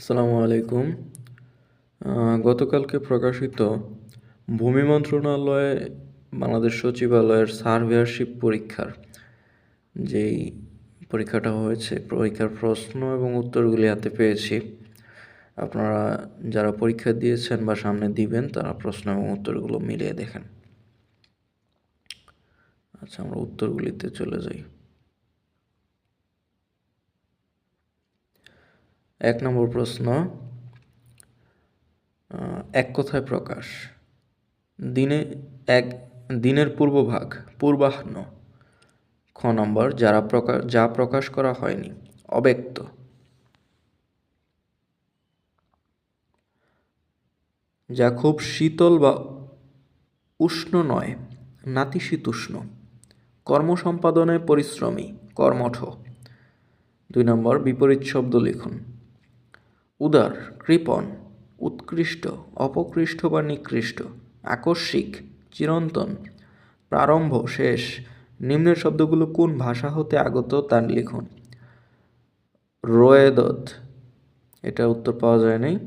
আসসালামু আলাইকুম। গতকালকে প্রকাশিত ভূমি মন্ত্রণালয়ে বাংলাদেশ সচিবালয়ের সার্ভেয়ারশিপ পরীক্ষার যেই পরীক্ষাটা হয়েছে, পরীক্ষার প্রশ্ন এবং উত্তরগুলি হাতে পেয়েছি। আপনারা যারা পরীক্ষা দিয়েছেন বা সামনে দিবেন, তারা প্রশ্ন এবং উত্তরগুলো মিলিয়ে দেখেন। আচ্ছা আমরা উত্তরগুলিতে চলে যাই। এক নম্বর প্রশ্ন এক কথায় প্রকাশ। দিনে এক, দিনের পূর্বভাগ, পূর্বাহ্ন। খ নম্বর, যারা প্রকাশ, যা প্রকাশ করা হয়নি, অব্যক্ত। যা খুব শীতল বা উষ্ণ নয় নাতিশীতোষ্ণ কর্ম সম্পাদনে পরিশ্রমী, কর্মঠ। দুই নম্বর, বিপরীত শব্দ লিখুন। উদার, কৃপণ, উৎকৃষ্ট, অপকৃষ্ট বা নিকৃষ্ট, আকস্মিক, চিরন্তন, প্রারম্ভ, শেষ। নিম্নের শব্দগুলো কোন ভাষা হতে আগত তার লিখুন। রোয়েদত। এটা উত্তর পাওয়া যায় নাই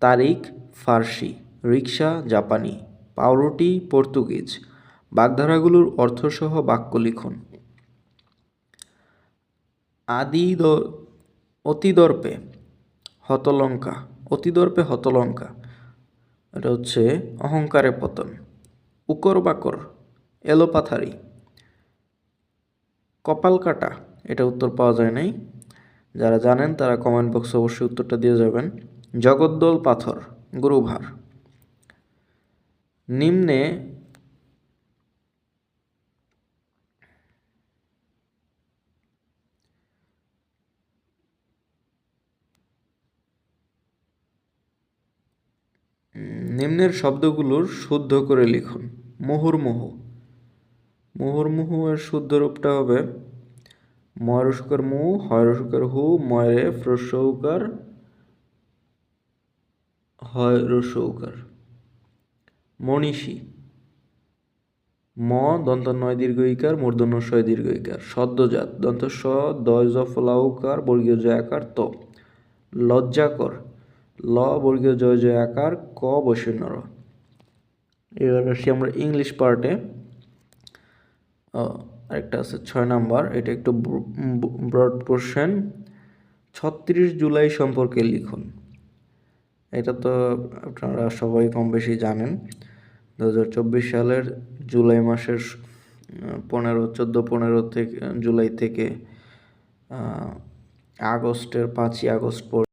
তারিখ, ফার্সি রিক্সা জাপানি, পাউরুটি, পর্তুগিজ। বাগধারাগুলোর অর্থসহ বাক্য লিখুন। আদি অতিদর্পে। হতলঙ্কা, অতিদর্পে হতলঙ্কা। এটা হচ্ছে অহংকারে পতন। উকর বাকর, এলোপাথারি। কপাল কাটা, এটা উত্তর পাওয়া যায় নাই। যারা জানেন তারা কমেন্ট বক্সে অবশ্যই উত্তরটা দিয়ে যাবেন। জগদ্দল পাথর, গুরুভার। নিম্নে নিম্নের শব্দগুলোর শুদ্ধ করে লিখুন। মুহুর্মুহু। মুহুর্মুহু এর শুদ্ধ রূপটা হবে ময়রসুকার মু, হয়রসুকার হু, ময়রে ফ্রসৌকার হয় রসৌকার মনীষী। ম দন্ত নয় দীর্ঘইকার মূর্ধন্য শয় দীর্ঘইকার। সদ্যজাত। দন্ত স দয় জফলাউকার বর্গীয় জয়াকার ত। লজ্জাকর। ল বর্গীয় জয় জয় আকার, ক বৈশূন্যর এবার আসি আমরা ইংলিশ পার্টে আরেকটা আছে, ছয় নাম্বার। এটা একটু ব্রড পোর্শন ছত্রিশ জুলাই সম্পর্কে লিখুন। এটা তো আপনারা সবাই কম বেশি জানেন। দু হাজার চব্বিশ সালের জুলাই মাসের পনেরো, চোদ্দ, পনেরো থেকে, জুলাই থেকে আগস্টের পাঁচই আগস্ট পর্যন্ত